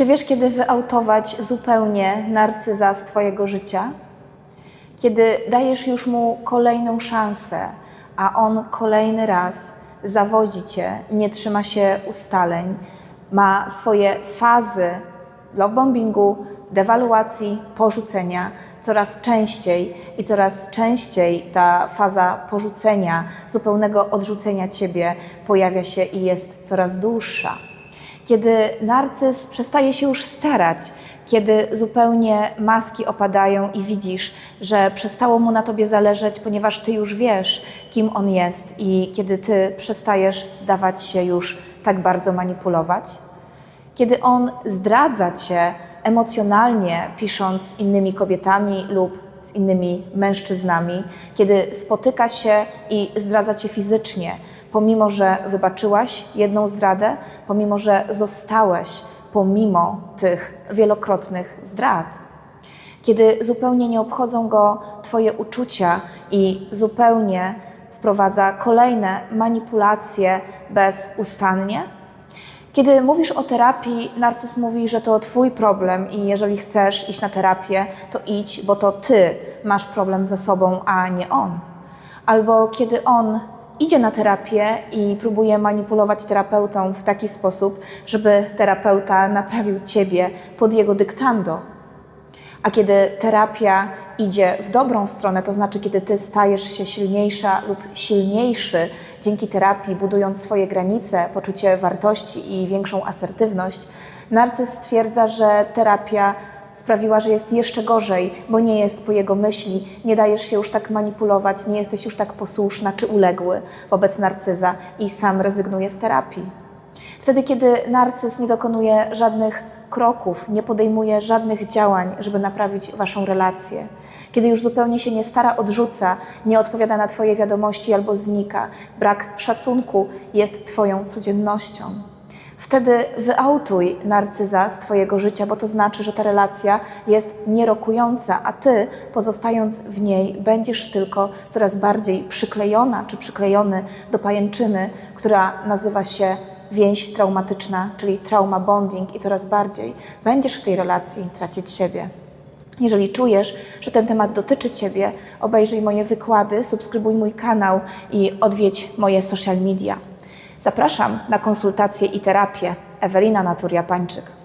Czy wiesz, kiedy wyautować zupełnie narcyza z Twojego życia? Kiedy dajesz już mu kolejną szansę, a on kolejny raz zawodzi cię, nie trzyma się ustaleń, ma swoje fazy lovebombingu, dewaluacji, porzucenia coraz częściej i coraz częściej ta faza porzucenia, zupełnego odrzucenia ciebie pojawia się i jest coraz dłuższa kiedy narcyz przestaje się już starać, kiedy zupełnie maski opadają i widzisz, że przestało mu na tobie zależeć, ponieważ ty już wiesz, kim on jest, i kiedy ty przestajesz dawać się już tak bardzo manipulować, kiedy on zdradza cię emocjonalnie, pisząc z innymi kobietami lub z innymi mężczyznami, kiedy spotyka się i zdradza cię fizycznie, pomimo że wybaczyłaś jedną zdradę, pomimo że zostałeś pomimo tych wielokrotnych zdrad. Kiedy zupełnie nie obchodzą go Twoje uczucia i zupełnie wprowadza kolejne manipulacje bezustannie. Kiedy mówisz o terapii, narcyz mówi, że to Twój problem i jeżeli chcesz iść na terapię, to idź, bo to Ty masz problem ze sobą, a nie on. Albo kiedy on idzie na terapię i próbuje manipulować terapeutą w taki sposób, żeby terapeuta naprawił Ciebie pod jego dyktando. A kiedy terapia idzie w dobrą stronę, to znaczy kiedy ty stajesz się silniejsza lub silniejszy dzięki terapii, budując swoje granice, poczucie wartości i większą asertywność, narcyz stwierdza, że terapia sprawiła, że jest jeszcze gorzej, bo nie jest po jego myśli, nie dajesz się już tak manipulować, nie jesteś już tak posłuszna czy uległy wobec narcyza i sam rezygnuje z terapii. Wtedy, kiedy narcyz nie dokonuje żadnych kroków, nie podejmuje żadnych działań, żeby naprawić waszą relację, kiedy już zupełnie się nie stara, odrzuca, nie odpowiada na Twoje wiadomości albo znika, brak szacunku jest Twoją codziennością. Wtedy wyautuj narcyza z Twojego życia, bo to znaczy, że ta relacja jest nierokująca, a Ty, pozostając w niej, będziesz tylko coraz bardziej przyklejona czy przyklejony do pajęczyny, która nazywa się więź traumatyczna, czyli trauma bonding i coraz bardziej będziesz w tej relacji tracić siebie. Jeżeli czujesz, że ten temat dotyczy Ciebie, obejrzyj moje wykłady, subskrybuj mój kanał i odwiedź moje social media. Zapraszam na konsultacje i terapię. Ewelina Naturia-Pańczyk.